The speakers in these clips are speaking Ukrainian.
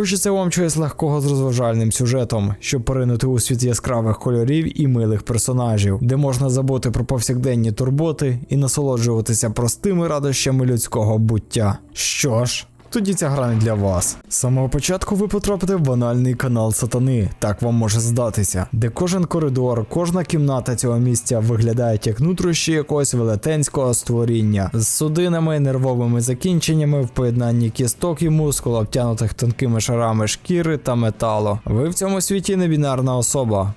Хочеться вам чогось легкого з розважальним сюжетом, щоб поринути у світ яскравих кольорів і милих персонажів, де можна забути про повсякденні турботи і насолоджуватися простими радощами людського буття. Що ж. Тоді ця гра не для вас. З самого початку ви потрапите в банальний канал сатани, так вам може здатися, де кожен коридор, кожна кімната цього місця виглядають як нутрощі якогось велетенського створіння з судинами, нервовими закінченнями в поєднанні кісток і мускул, обтянутих тонкими шарами шкіри та металу. Ви в цьому світі не бінарна особа.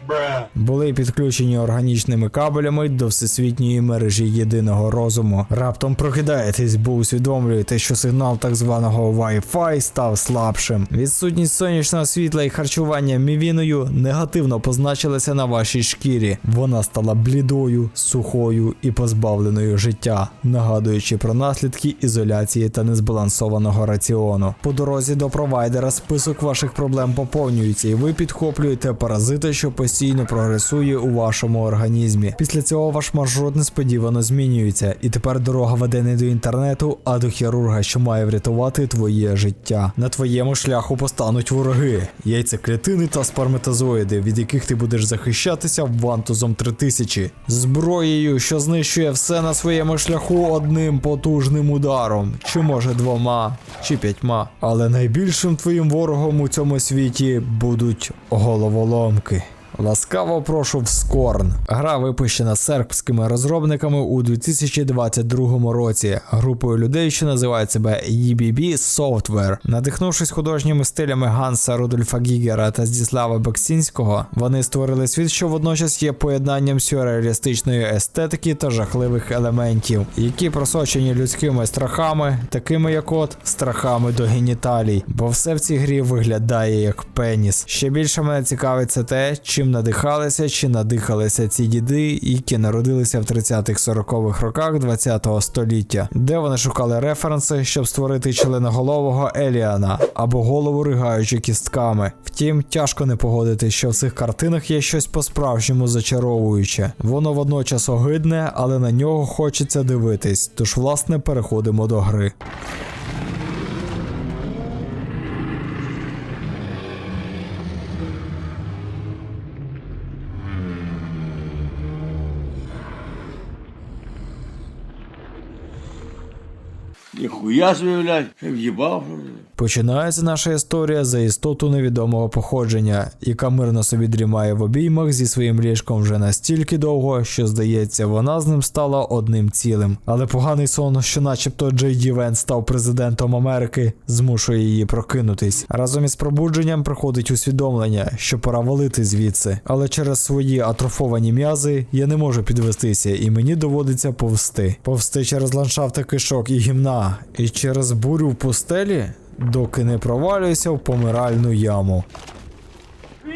Були підключені органічними кабелями до всесвітньої мережі єдиного розуму. Раптом прокидаєтесь, бо усвідомлюєте, що сигнал так званого Wi-Fi став слабшим. Відсутність сонячного світла і харчування мівіною негативно позначилася на вашій шкірі. Вона стала блідою, сухою і позбавленою життя, нагадуючи про наслідки ізоляції та незбалансованого раціону. По дорозі до провайдера список ваших проблем поповнюється, і ви підхоплюєте паразита, що постійно прогресує у вашому організмі. Після цього ваш маршрут несподівано змінюється, і тепер дорога веде не до інтернету, а до хірурга, що має врятувати твоє життя. На твоєму шляху постануть вороги, яйцеклітини та сперматозоїди, від яких ти будеш захищатися вантузом 3000. Зброєю, що знищує все на своєму шляху одним потужним ударом, чи може двома, чи п'ятьма. Але найбільшим твоїм ворогом у цьому світі будуть головоломки. Ласкаво прошу в Скорн. Гра випущена сербськими розробниками у 2022 році, групою людей, що називають себе EBB Software. Надихнувшись художніми стилями Ганса Рудольфа Гігера та Здіслава Бексінського, вони створили світ, що водночас є поєднанням сюрреалістичної естетики та жахливих елементів, які просочені людськими страхами, такими як от страхами до геніталій, бо все в цій грі виглядає як пеніс. Ще більше мене цікавить це те, чим надихалися чи надихалися ці діди, які народилися в 30-40-х роках 20-го століття, де вони шукали референси, щоб створити членоголового Еліана або голову ригаючи кістками. Втім, тяжко не погодитись, що в цих картинах є щось по-справжньому зачаровуюче. Воно водночас огидне, але на нього хочеться дивитись. Тож, власне, переходимо до гри. Ніхуя собі, блядь, в'їбав. Починається наша історія за істоту невідомого походження, яка мирно собі дрімає в обіймах зі своїм ліжком вже настільки довго, що здається, вона з ним стала одним цілим. Але поганий сон, що начебто Джей Ді Вен став президентом Америки, змушує її прокинутись. Разом із пробудженням приходить усвідомлення, що пора валити звідси. Але через свої атрофовані м'язи я не можу підвестися, і мені доводиться повсти. Повсти через ландшафти кишок і гімна, і через бурю в пустелі доки не провалююся в помиральну яму. В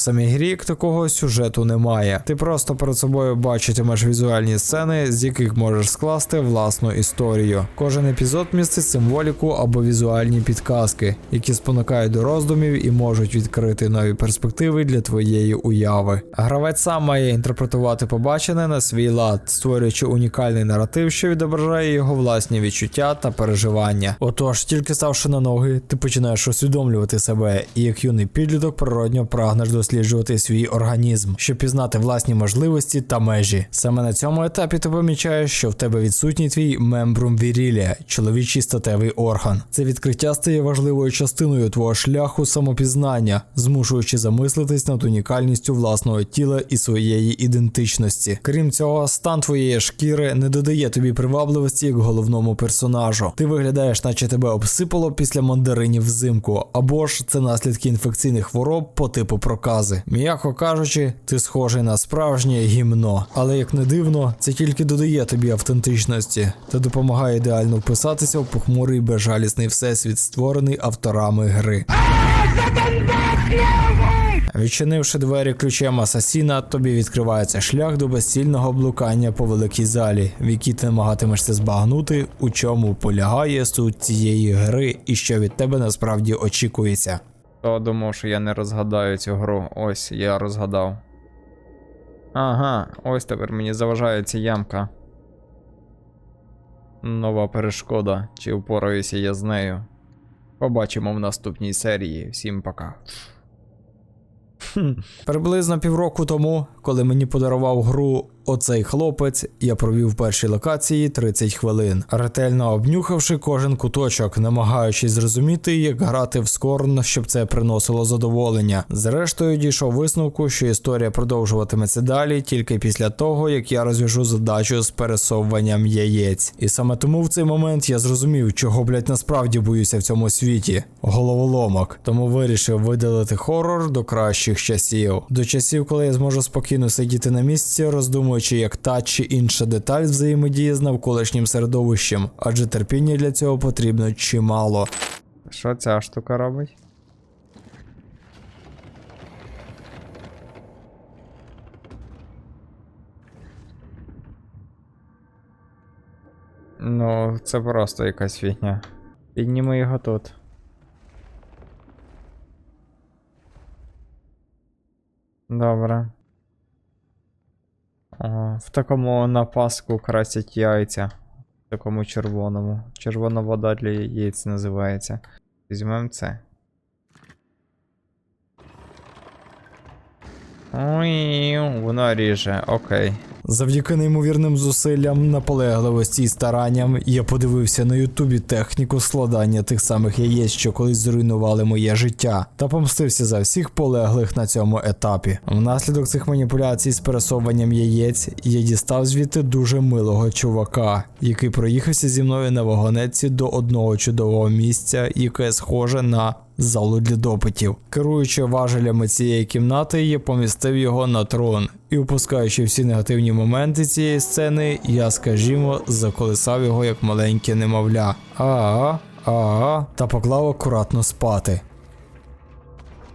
самій грі такого сюжету немає. Ти просто перед собою бачитимеш візуальні сцени, з яких можеш скласти власну історію. Кожен епізод містить символіку або візуальні підказки, які спонукають до роздумів і можуть відкрити нові перспективи для твоєї уяви. Гравець сам має інтерпретувати побачене на свій лад, створюючи унікальний наратив, що відображає його власні відчуття та переживання. Отож, тільки ставши на ноги, ти починаєш усвідомлювати себе, і як юний підліток природньо прагнеш досліджувати свій організм, щоб пізнати власні можливості та межі. Саме на цьому етапі ти помічаєш, що в тебе відсутній твій мембрум вірілія, чоловічий статевий орган. Це відкриття стає важливою частиною твого шляху самопізнання, змушуючи замислитись над унікальністю власного тіла і своєї ідентичності. Крім цього, стан твоєї шкіри не додає тобі привабливості як головному персонажу. Ти виглядаєш, наче тебе обсипало після мандаринів взимку, або ж це наслідки інфекційних хвороб по типу прокази. М'яко кажучи, ти схожий на справжнє гімно. Але як не дивно, це тільки додає тобі автентичності та допомагає ідеально вписатися в похмурий безжалісний всесвіт, створений авторами гри. Відчинивши двері ключем асасіна, тобі відкривається шлях до безцільного блукання по великій залі, в якій ти намагатимешся збагнути, у чому полягає суть цієї гри і що від тебе насправді очікується. Хто думав, що я не розгадаю цю гру? Ось я розгадав. Ага, ось тепер мені заважає ця ямка. Нова перешкода, чи впораюся я з нею. Побачимо в наступній серії. Всім пока. Хм. Приблизно півроку тому, коли мені подарував гру оцей хлопець, я провів в першій локації 30 хвилин, ретельно обнюхавши кожен куточок, намагаючись зрозуміти, як грати в скорн, щоб це приносило задоволення. Зрештою, дійшов висновку, що історія продовжуватиметься далі тільки після того, як я розв'яжу задачу з пересовуванням яєць. І саме тому в цей момент я зрозумів, чого блять насправді боюся в цьому світі головоломок. Тому вирішив видалити хорор до кращих часів. До часів, коли я зможу спокійно сидіти на місці, роздумуючи, як та чи інша деталь взаємодіє з навколишнім середовищем, адже терпіння для цього потрібно чимало. Що ця штука робить? Ну, це просто якась фігня. Підніми його тут. Добре. О, в такому напаску красять яйця. В такому червоному. Червона вода для яєць називається. Візьмемо це. Ой, воно ріже, окей. Завдяки неймовірним зусиллям, наполегливості і старанням я подивився на Ютубі техніку складання тих самих яєць, що колись зруйнували моє життя, та помстився за всіх полеглих на цьому етапі. Внаслідок цих маніпуляцій з пересовуванням яєць я дістав звідти дуже милого чувака, який проїхався зі мною на вагонетці до одного чудового місця, яке схоже на залу для допитів. Керуючи важелями цієї кімнати, я помістив його на трон. І опускаючи всі негативні моменти цієї сцени, я, скажімо, заколисав його як маленьке немовля. А, а, та поклав акуратно спати.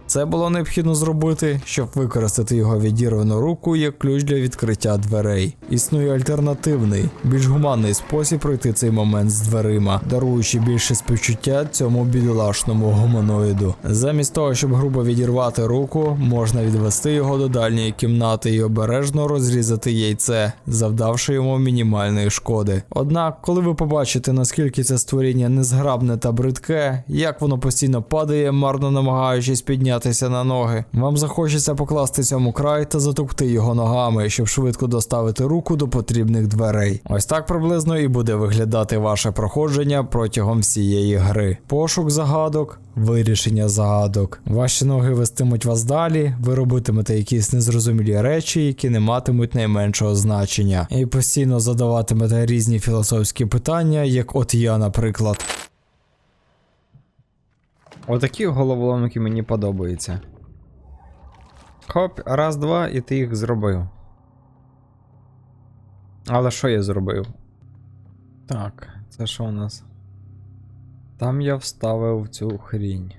Це було необхідно зробити, щоб використати його відірвану руку як ключ для відкриття дверей. Існує альтернативний, більш гуманний спосіб пройти цей момент з дверима, даруючи більше співчуття цьому бідолашному гуманоїду. Замість того, щоб грубо відірвати руку, можна відвести його до дальньої кімнати і обережно розрізати яйце, завдавши йому мінімальної шкоди. Однак, коли ви побачите, наскільки це створіння незграбне та бридке, як воно постійно падає, марно намагаючись піднятися на ноги, вам захочеться покласти цьому край та затовкти його ногами, щоб швидко доставити руку до потрібних дверей. Ось так приблизно і буде виглядати ваше проходження протягом всієї гри. Пошук загадок. Вирішення загадок. Ваші ноги вестимуть вас далі, ви робитимете якісь незрозумілі речі, які не матимуть найменшого значення, і постійно задаватимете різні філософські питання, як от я, наприклад. Отакі головоломки мені подобаються. Хоп, раз, два, і ти їх зробив. Але що я зробив? Так, це що у нас? Там я вставив цю хрінь.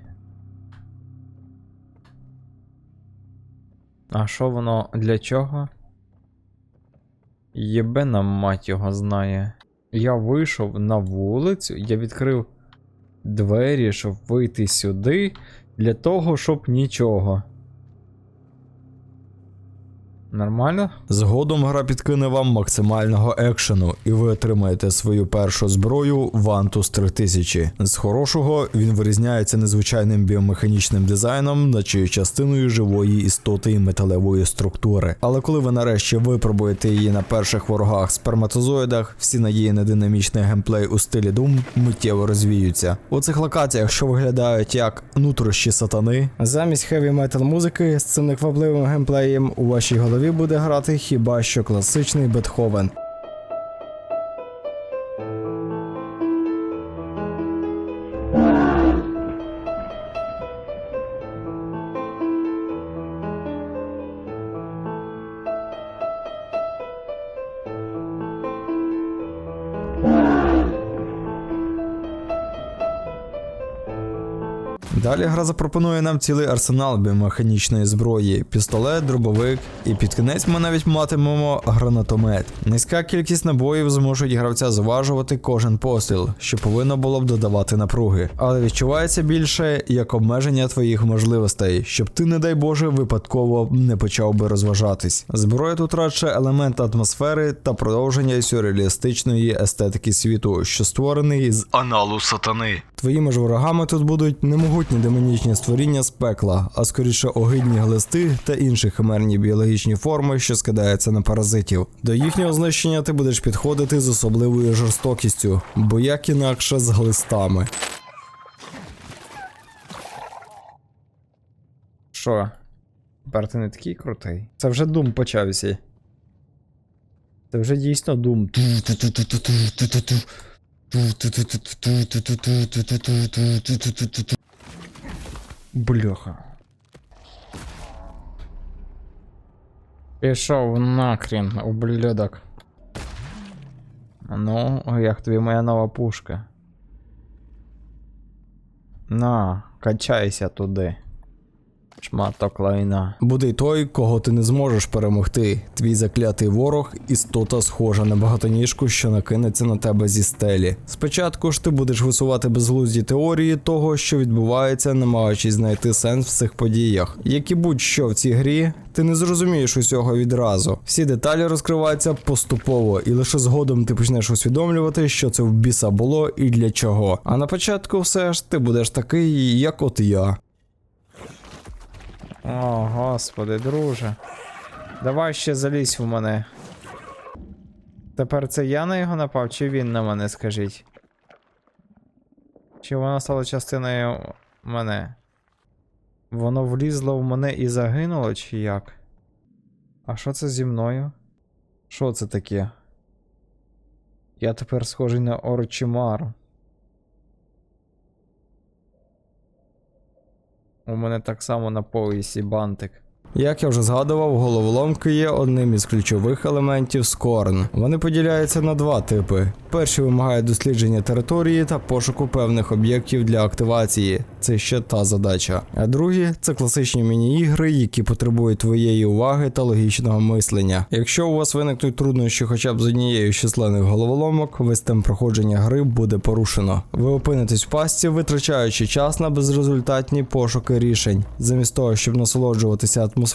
А що воно для чого? Єбена мать його знає. Я вийшов на вулицю, я відкрив двері, щоб вийти сюди, для того, щоб нічого. Нормально? Згодом гра підкине вам максимального екшену, і ви отримаєте свою першу зброю Vantus 3000. З хорошого він вирізняється незвичайним біомеханічним дизайном, наче частиною живої істоти і металевої структури. Але коли ви нарешті випробуєте її на перших ворогах сперматозоїдах, всі надії на динамічний геймплей у стилі Doom миттєво розвіються. У цих локаціях, що виглядають як нутрощі сатани, замість хеві метал музики з цим неквапливим геймплеєм у вашій голові буде грати хіба що класичний Бетховен. Далі гра запропонує нам цілий арсенал біомеханічної зброї, пістолет, дробовик, і під кінець ми навіть матимемо гранатомет. Низька кількість набоїв змушують гравця зважувати кожен постріл, що повинно було б додавати напруги, але відчувається більше як обмеження твоїх можливостей, щоб ти, не дай Боже, випадково не почав би розважатись. Зброя тут радше елемент атмосфери та продовження сюрреалістичної естетики світу, що створений з аналу сатани. Твоїми ж ворогами тут будуть не могутні демонічні створіння з пекла, а скоріше огидні глисти та інші химерні біологічні форми, що скидаються на паразитів. До їхнього знищення ти будеш підходити з особливою жорстокістю, бо як інакше з глистами. Що? Тепер ти не такий крутий. Це вже дум почався. Це вже дійсно дум. Бляха. Пішов нахрін, ублюдок. Ну, як тобі моя нова пушка? На, качайся туди. Шматок лайна. Буде той, кого ти не зможеш перемогти. Твій заклятий ворог істота схожа на багатоніжку, що накинеться на тебе зі стелі. Спочатку ж ти будеш висувати безглузді теорії того, що відбувається, намагаючись знайти сенс в цих подіях. Як і будь-що в цій грі, ти не зрозумієш усього відразу. Всі деталі розкриваються поступово, і лише згодом ти почнеш усвідомлювати, що це в біса було і для чого. А на початку все ж ти будеш такий, як от я. О, господи, друже. Давай ще залізь в мене. Тепер це я на його напав, чи він на мене, скажіть? Чи воно стало частиною мене? Воно влізло в мене і загинуло, чи як? А що це зі мною? Що це таке? Я тепер схожий на Орчимару. У мене так само на поясі бантик. Як я вже згадував, головоломки є одним із ключових елементів Скорн. Вони поділяються на два типи: перші вимагають дослідження території та пошуку певних об'єктів для активації. Це ще та задача. А другі це класичні міні-ігри, які потребують твоєї уваги та логічного мислення. Якщо у вас виникнуть труднощі хоча б з однією з численних головоломок, весь темп проходження гри буде порушено. Ви опинитесь в пастці, витрачаючи час на безрезультатні пошуки рішень, замість того, щоб насолоджуватися атмосферою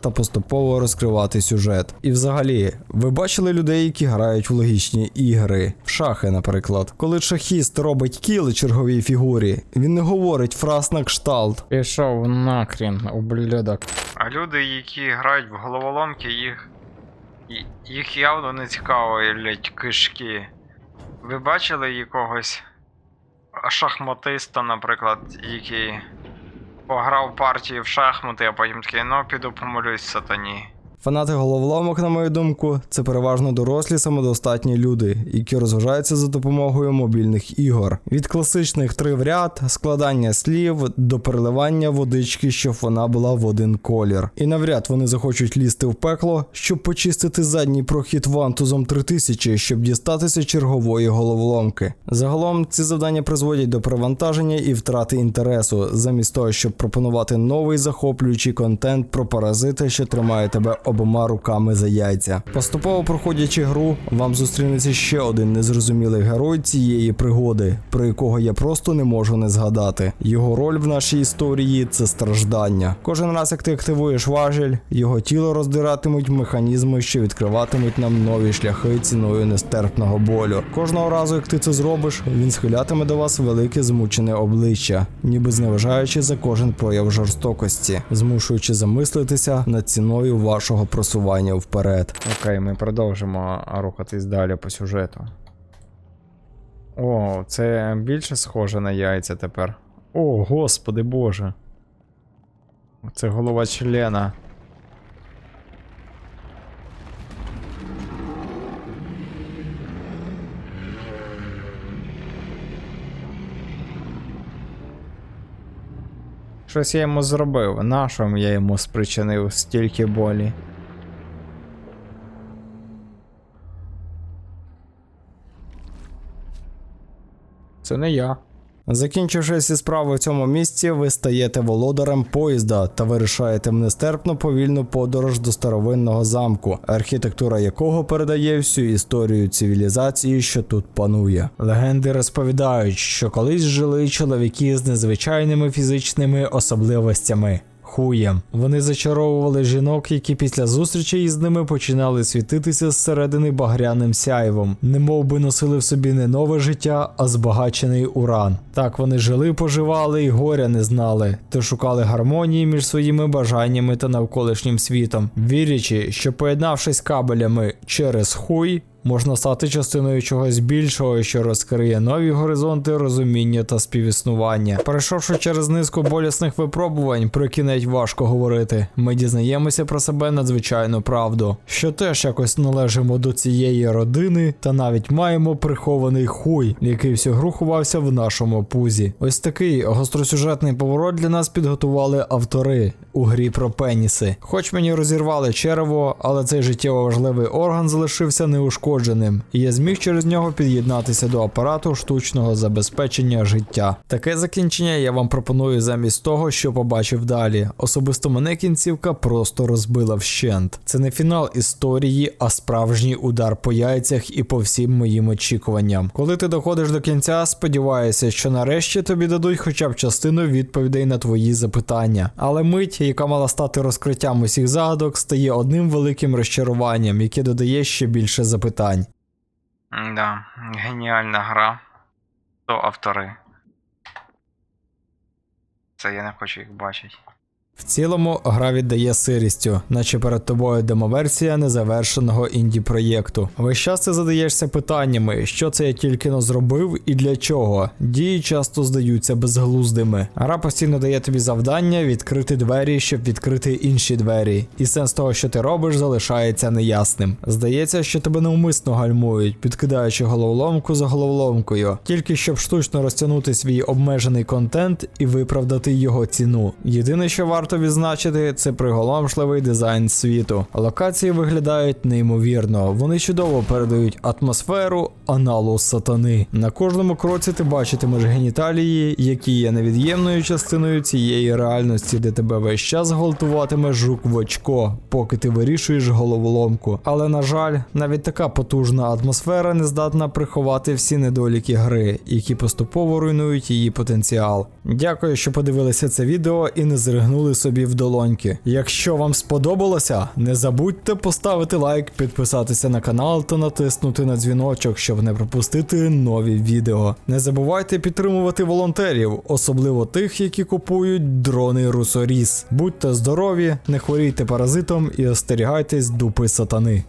та поступово розкривати сюжет. І взагалі, ви бачили людей, які грають в логічні ігри, в шахи, наприклад. Коли шахіст робить кіли черговій фігурі, він не говорить фраз на кшталт. Пішов нахрін, ублюдок. А люди, які грають в головоломки, їх. їх явно не цікавлять кишки. Ви бачили якогось шахматиста, наприклад, який пограв партії в шахмати, а потім такий, ну піду помолюсь сатані. Фанати головоломок, на мою думку, це переважно дорослі самодостатні люди, які розважаються за допомогою мобільних ігор. Від класичних три в ряд, складання слів до переливання водички, щоб вона була в один колір. І навряд вони захочуть лізти в пекло, щоб почистити задній прохід вантузом 3000, щоб дістатися чергової головоломки. Загалом ці завдання призводять до перевантаження і втрати інтересу, замість того, щоб пропонувати новий захоплюючий контент про паразита, що тримає тебе обома руками за яйця. Поступово проходячи гру, вам зустрінеться ще один незрозумілий герой цієї пригоди, про якого я просто не можу не згадати. Його роль в нашій історії це страждання. Кожен раз, як ти активуєш важіль, його тіло роздиратимуть механізми, що відкриватимуть нам нові шляхи ціною нестерпного болю. Кожного разу, як ти це зробиш, він схилятиме до вас велике змучене обличчя, ніби зневажаючи за кожен прояв жорстокості, змушуючи замислитися над ціною вашого просування вперед. Окей, ми продовжимо рухатись далі по сюжету. О, це більше схоже на яйця тепер. О, господи боже. Це голова члена. Щось я йому зробив. Нашому я йому спричинив стільки болі. Це не я. Закінчивши всі справи в цьому місці, ви стаєте володарем поїзда та вирішаєте в нестерпно повільну подорож до старовинного замку, архітектура якого передає всю історію цивілізації, що тут панує. Легенди розповідають, що колись жили чоловіки з незвичайними фізичними особливостями. Хуєм. Вони зачаровували жінок, які після зустрічі із ними починали світитися зсередини багряним сяйвом, немов би носили в собі не нове життя, а збагачений уран. Так вони жили, поживали і горя не знали, то шукали гармонії між своїми бажаннями та навколишнім світом, вірячи, що поєднавшись кабелями через хуй. Можна стати частиною чогось більшого, що розкриє нові горизонти розуміння та співіснування. Перейшовши через низку болісних випробувань, про навіть важко говорити, ми дізнаємося про себе надзвичайну правду, що теж якось належимо до цієї родини, та навіть маємо прихований хуй, який всю гру ховався в нашому пузі. Ось такий гостросюжетний поворот для нас підготували автори у грі про пеніси. Хоч мені розірвали черево, але цей життєво важливий орган залишився неушкодженим, і я зміг через нього під'єднатися до апарату штучного забезпечення життя. Таке закінчення я вам пропоную замість того, що побачив далі. Особисто мене кінцівка просто розбила вщент. Це не фінал історії, а справжній удар по яйцях і по всім моїм очікуванням. Коли ти доходиш до кінця, сподіваюся, що нарешті тобі дадуть хоча б частину відповідей на твої запитання. Але мить, яка мала стати розкриттям усіх загадок, стає одним великим розчаруванням, яке додає ще більше запитань. Да, геніальна гра. Хто автори. Це я не хочу їх бачити. В цілому гра віддає сирістю, наче перед тобою демоверсія незавершеного інді проєкту. Весь час ти задаєшся питаннями, що це я тільки но зробив і для чого. Дії часто здаються безглуздими. Гра постійно дає тобі завдання відкрити двері, щоб відкрити інші двері. І сенс того, що ти робиш, залишається неясним. Здається, що тебе навмисно гальмують, підкидаючи головоломку за головоломкою, тільки щоб штучно розтягнути свій обмежений контент і виправдати його ціну. Єдине, що варто відзначити, це приголомшливий дизайн світу. Локації виглядають неймовірно. Вони чудово передають атмосферу аналу сатани. На кожному кроці ти бачитимеш геніталії, які є невід'ємною частиною цієї реальності, де тебе весь час гвалтуватиме жук в очко, поки ти вирішуєш головоломку. Але на жаль, навіть така потужна атмосфера не здатна приховати всі недоліки гри, які поступово руйнують її потенціал. Дякую, що подивилися це відео і не зригнули собі в долоньки. Якщо вам сподобалося, не забудьте поставити лайк, підписатися на канал та натиснути на дзвіночок, щоб не пропустити нові відео. Не забувайте підтримувати волонтерів, особливо тих, які купують дрони Русоріс. Будьте здорові, не хворійте паразитом і остерігайтесь дупи сатани.